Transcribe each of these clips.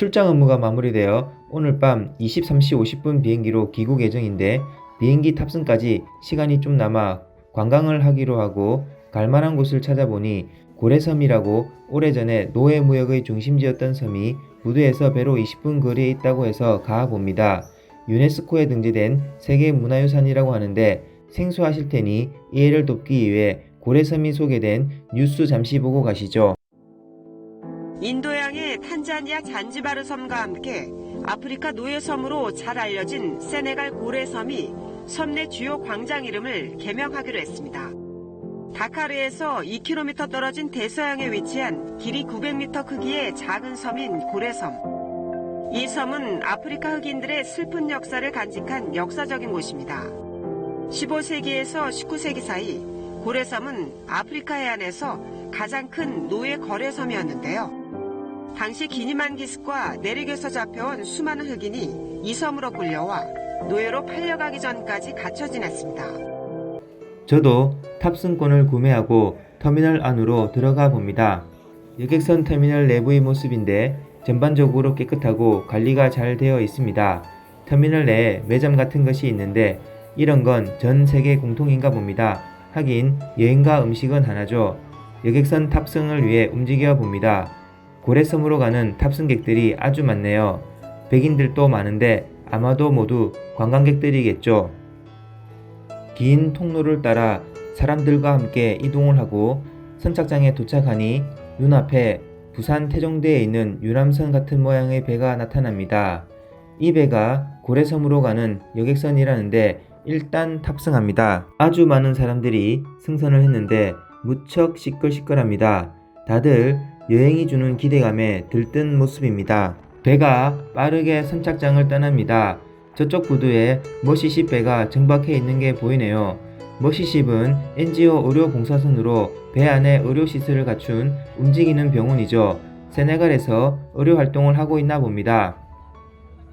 출장 업무가 마무리되어 오늘 밤 23시 50분 비행기로 귀국 예정인데 비행기 탑승까지 시간이 좀 남아 관광을 하기로 하고 갈 만한 곳을 찾아보니 고래섬이라고 오래전에 노예무역의 중심지였던 섬이 부두에서 배로 20분 거리에 있다고 해서 가봅니다. 유네스코에 등재된 세계문화유산이라고 하는데 생소하실 테니 이해를 돕기 위해 고래섬이 소개된 뉴스 잠시 보고 가시죠. 인도양의 탄자니아 잔지바르 섬과 함께 아프리카 노예 섬으로 잘 알려진 세네갈 고래섬이 섬내 주요 광장 이름을 개명하기로 했습니다. 다카르에서 2km 떨어진 대서양에 위치한 길이 900m 크기의 작은 섬인 고래섬. 이 섬은 아프리카 흑인들의 슬픈 역사를 간직한 역사적인 곳입니다. 15세기에서 19세기 사이 고래섬은 아프리카 해안에서 가장 큰 노예 거래섬이었는데요. 당시 기니만 기슭과 내륙에서 잡혀온 수많은 흑인이 이 섬으로 끌려와 노예로 팔려가기 전까지 갇혀 지냈습니다. 저도 탑승권을 구매하고 터미널 안으로 들어가 봅니다. 여객선 터미널 내부의 모습인데 전반적으로 깨끗하고 관리가 잘 되어 있습니다. 터미널 내에 매점 같은 것이 있는데 이런 건 전 세계 공통인가 봅니다. 하긴 여행과 음식은 하나죠. 여객선 탑승을 위해 움직여 봅니다. 고래섬으로 가는 탑승객들이 아주 많네요. 백인들도 많은데 아마도 모두 관광객들이겠죠. 긴 통로를 따라 사람들과 함께 이동을 하고 선착장에 도착하니 눈앞에 부산 태종대에 있는 유람선 같은 모양의 배가 나타납니다. 이 배가 고래섬으로 가는 여객선이라는데 일단 탑승합니다. 아주 많은 사람들이 승선을 했는데 무척 시끌시끌합니다. 다들 여행이 주는 기대감에 들뜬 모습입니다. 배가 빠르게 선착장을 떠납니다. 저쪽 부두에 머시십 배가 정박해 있는 게 보이네요. 머시십은 NGO 의료 봉사선으로 배 안에 의료 시설을 갖춘 움직이는 병원이죠. 세네갈에서 의료 활동을 하고 있나 봅니다.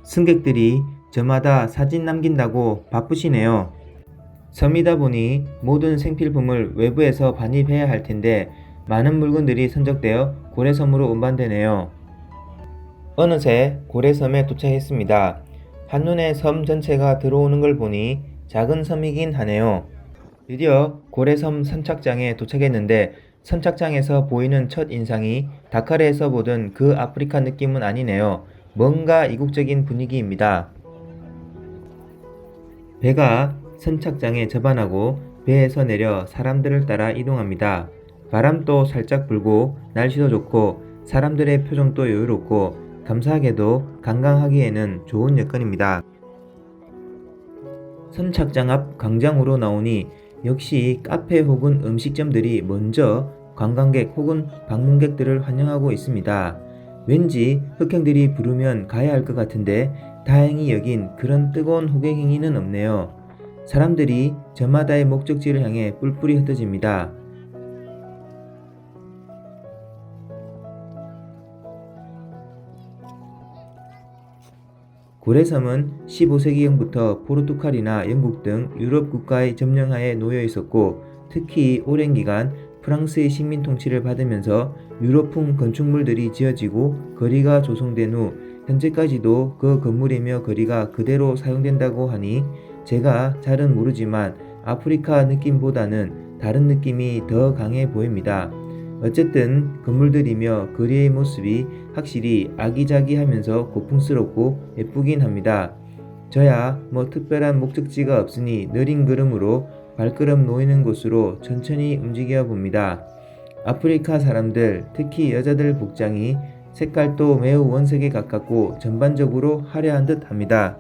승객들이 저마다 사진 남긴다고 바쁘시네요. 섬이다 보니 모든 생필품을 외부에서 반입해야 할 텐데 많은 물건들이 선적되어 고래섬으로 운반되네요. 어느새 고래섬에 도착했습니다. 한눈에 섬 전체가 들어오는 걸 보니 작은 섬이긴 하네요. 드디어 고래섬 선착장에 도착했는데 선착장에서 보이는 첫 인상이 다카르에서 보던 그 아프리카 느낌은 아니네요. 뭔가 이국적인 분위기입니다. 배가 선착장에 접안하고 배에서 내려 사람들을 따라 이동합니다. 바람도 살짝 불고 날씨도 좋고 사람들의 표정도 여유롭고 감사하게도 관광하기에는 좋은 여건입니다. 선착장 앞 광장으로 나오니 역시 카페 혹은 음식점들이 먼저 관광객 혹은 방문객들을 환영하고 있습니다. 왠지 흑행들이 부르면 가야 할 것 같은데 다행히 여긴 그런 뜨거운 호객 행위는 없네요. 사람들이 저마다의 목적지를 향해 뿔뿔이 흩어집니다. 고래섬은 15세기경부터 포르투갈이나 영국 등 유럽 국가의 점령하에 놓여 있었고 특히 오랜 기간 프랑스의 식민 통치를 받으면서 유럽풍 건축물들이 지어지고 거리가 조성된 후 현재까지도 그 건물이며 거리가 그대로 사용된다고 하니 제가 잘은 모르지만 아프리카 느낌보다는 다른 느낌이 더 강해 보입니다. 어쨌든 건물들이며 거리의 모습이 확실히 아기자기하면서 고풍스럽고 예쁘긴 합니다. 저야 뭐 특별한 목적지가 없으니 느린 걸음으로 발걸음 놓이는 곳으로 천천히 움직여 봅니다. 아프리카 사람들, 특히 여자들 복장이 색깔도 매우 원색에 가깝고 전반적으로 화려한 듯 합니다.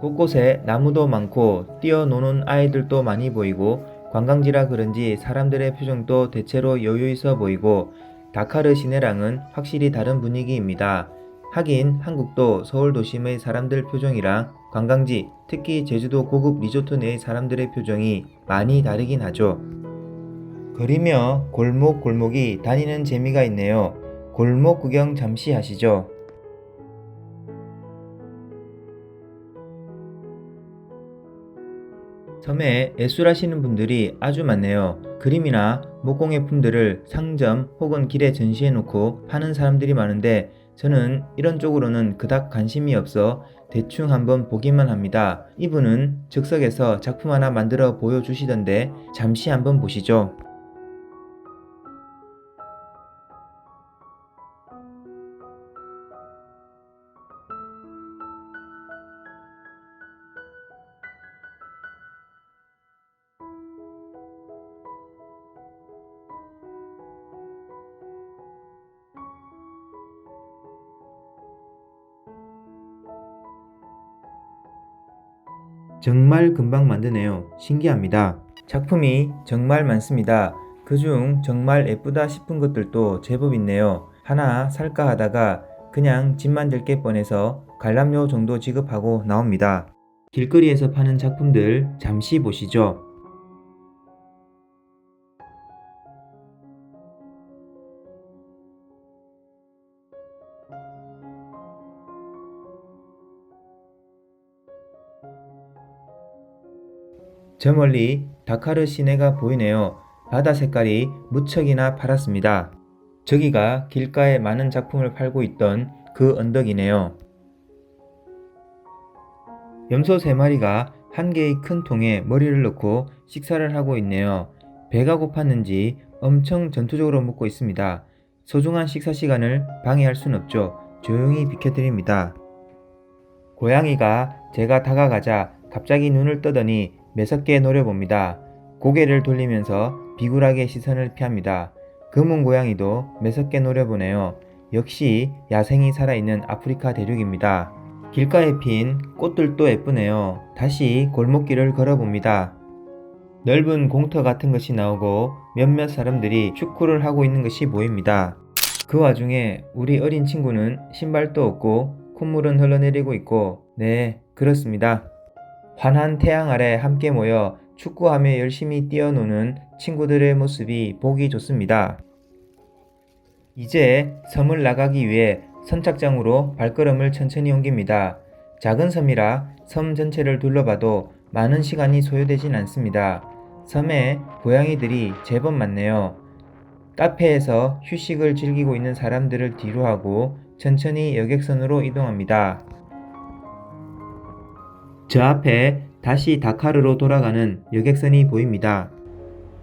곳곳에 나무도 많고 뛰어노는 아이들도 많이 보이고 관광지라 그런지 사람들의 표정도 대체로 여유 있어 보이고 다카르 시내랑은 확실히 다른 분위기입니다. 하긴 한국도 서울 도심의 사람들 표정이랑 관광지, 특히 제주도 고급 리조트 내의 사람들의 표정이 많이 다르긴 하죠. 거리며 골목 골목이 다니는 재미가 있네요. 골목 구경 잠시 하시죠. 섬에 애술하시는 분들이 아주 많네요. 그림이나 목공예품들을 상점 혹은 길에 전시해 놓고 파는 사람들이 많은데 저는 이런 쪽으로는 그닥 관심이 없어 대충 한번 보기만 합니다. 이분은 즉석에서 작품 하나 만들어 보여주시던데 잠시 한번 보시죠. 정말 금방 만드네요. 신기합니다. 작품이 정말 많습니다. 그중 정말 예쁘다 싶은 것들도 제법 있네요. 하나 살까 하다가 그냥 집 만 들 게 뻔해서 관람료 정도 지급하고 나옵니다. 길거리에서 파는 작품들 잠시 보시죠. 저 멀리 다카르 시내가 보이네요. 바다 색깔이 무척이나 파랗습니다. 저기가 길가에 많은 작품을 팔고 있던 그 언덕이네요. 염소 세 마리가 한 개의 큰 통에 머리를 넣고 식사를 하고 있네요. 배가 고팠는지 엄청 전투적으로 먹고 있습니다. 소중한 식사 시간을 방해할 순 없죠. 조용히 비켜드립니다. 고양이가 제가 다가가자 갑자기 눈을 뜨더니 매섭게 노려봅니다. 고개를 돌리면서 비굴하게 시선을 피합니다. 금은 고양이도 매섭게 노려보네요. 역시 야생이 살아있는 아프리카 대륙입니다. 길가에 핀 꽃들도 예쁘네요. 다시 골목길을 걸어봅니다. 넓은 공터 같은 것이 나오고 몇몇 사람들이 축구를 하고 있는 것이 보입니다. 그 와중에 우리 어린 친구는 신발도 없고 콧물은 흘러내리고 있고 네 그렇습니다. 환한 태양 아래 함께 모여 축구하며 열심히 뛰어노는 친구들의 모습이 보기 좋습니다. 이제 섬을 나가기 위해 선착장으로 발걸음을 천천히 옮깁니다. 작은 섬이라 섬 전체를 둘러봐도 많은 시간이 소요되진 않습니다. 섬에 고양이들이 제법 많네요. 카페에서 휴식을 즐기고 있는 사람들을 뒤로하고 천천히 여객선으로 이동합니다. 저 앞에 다시 다카르로 돌아가는 여객선이 보입니다.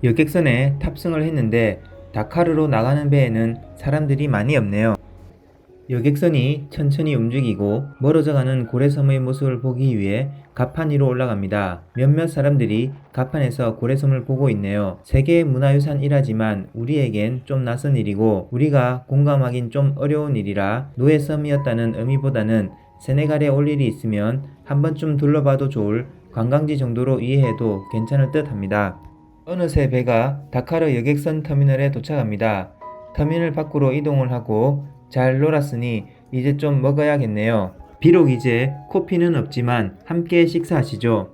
여객선에 탑승을 했는데 다카르로 나가는 배에는 사람들이 많이 없네요. 여객선이 천천히 움직이고 멀어져가는 고래섬의 모습을 보기 위해 갑판 위로 올라갑니다. 몇몇 사람들이 갑판에서 고래섬을 보고 있네요. 세계 문화유산이라지만 우리에겐 좀 낯선 일이고 우리가 공감하긴 좀 어려운 일이라 노예섬이었다는 의미보다는 세네갈에 올 일이 있으면 한 번쯤 둘러봐도 좋을 관광지 정도로 이해해도 괜찮을 듯 합니다. 어느새 배가 다카르 여객선 터미널에 도착합니다. 터미널 밖으로 이동을 하고 잘 놀았으니 이제 좀 먹어야겠네요. 비록 이제 코피는 없지만 함께 식사하시죠.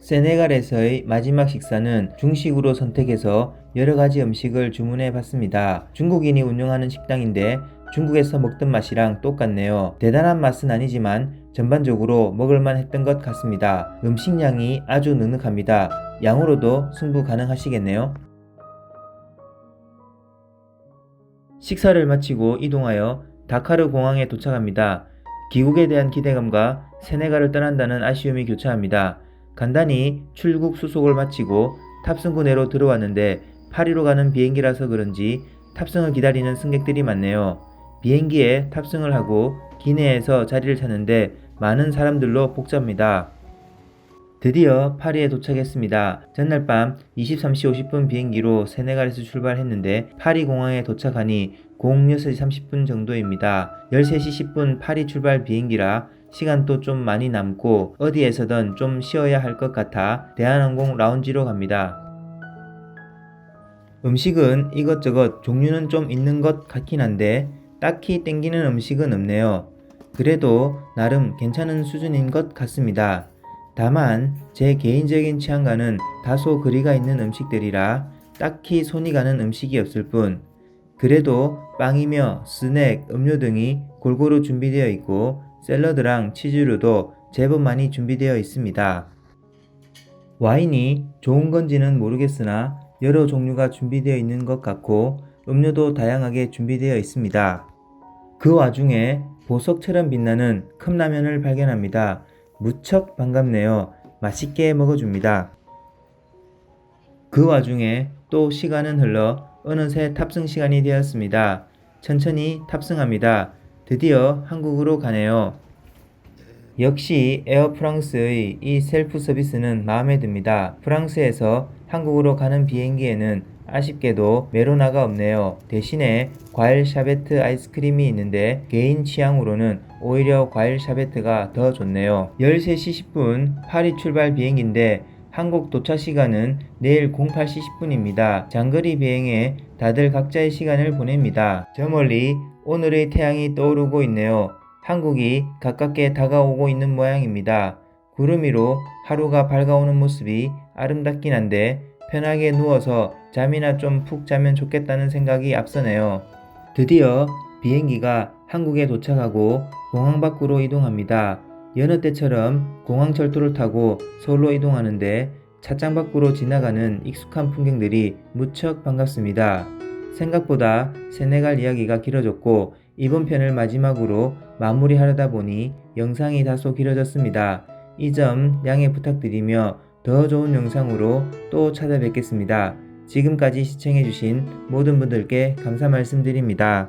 세네갈에서의 마지막 식사는 중식으로 선택해서 여러 가지 음식을 주문해 봤습니다. 중국인이 운영하는 식당인데 중국에서 먹던 맛이랑 똑같네요. 대단한 맛은 아니지만 전반적으로 먹을만 했던 것 같습니다. 음식량이 아주 넉넉합니다. 양으로도 승부 가능하시겠네요. 식사를 마치고 이동하여 다카르 공항에 도착합니다. 귀국에 대한 기대감과 세네갈을 떠난다는 아쉬움이 교차합니다. 간단히 출국 수속을 마치고 탑승구 내로 들어왔는데 파리로 가는 비행기라서 그런지 탑승을 기다리는 승객들이 많네요. 비행기에 탑승을 하고 기내에서 자리를 찾는데 많은 사람들로 복잡합니다. 드디어 파리에 도착했습니다. 전날 밤 23시 50분 비행기로 세네갈에서 출발했는데 파리 공항에 도착하니 06시 30분 정도입니다. 13시 10분 파리 출발 비행기라 시간도 좀 많이 남고 어디에서든 좀 쉬어야 할 것 같아 대한항공 라운지로 갑니다. 음식은 이것저것 종류는 좀 있는 것 같긴 한데 딱히 땡기는 음식은 없네요. 그래도 나름 괜찮은 수준인 것 같습니다. 다만 제 개인적인 취향과는 다소 거리가 있는 음식들이라 딱히 손이 가는 음식이 없을 뿐 그래도 빵이며 스낵, 음료 등이 골고루 준비되어 있고 샐러드랑 치즈류도 제법 많이 준비되어 있습니다. 와인이 좋은 건지는 모르겠으나 여러 종류가 준비되어 있는 것 같고 음료도 다양하게 준비되어 있습니다. 그 와중에 보석처럼 빛나는 컵라면을 발견합니다. 무척 반갑네요. 맛있게 먹어줍니다. 그 와중에 또 시간은 흘러 어느새 탑승 시간이 되었습니다. 천천히 탑승합니다. 드디어 한국으로 가네요. 역시 에어 프랑스의 이 셀프 서비스는 마음에 듭니다. 프랑스에서 한국으로 가는 비행기에는 아쉽게도 메로나가 없네요. 대신에 과일 샤베트 아이스크림이 있는데 개인 취향으로는 오히려 과일 샤베트가 더 좋네요. 13시 10분 파리 출발 비행기인데 한국 도착 시간은 내일 08시 10분입니다. 장거리 비행에 다들 각자의 시간을 보냅니다. 저 멀리 오늘의 태양이 떠오르고 있네요. 한국이 가깝게 다가오고 있는 모양입니다. 구름 위로 하루가 밝아오는 모습이 아름답긴 한데 편하게 누워서 잠이나 좀 푹 자면 좋겠다는 생각이 앞서네요. 드디어 비행기가 한국에 도착하고 공항 밖으로 이동합니다. 여느 때처럼 공항 철도를 타고 서울로 이동하는데 차장 밖으로 지나가는 익숙한 풍경들이 무척 반갑습니다. 생각보다 세네갈 이야기가 길어졌고 이번 편을 마지막으로 마무리하려다 보니 영상이 다소 길어졌습니다. 이 점 양해 부탁드리며 더 좋은 영상으로 또 찾아뵙겠습니다. 지금까지 시청해주신 모든 분들께 감사 말씀드립니다.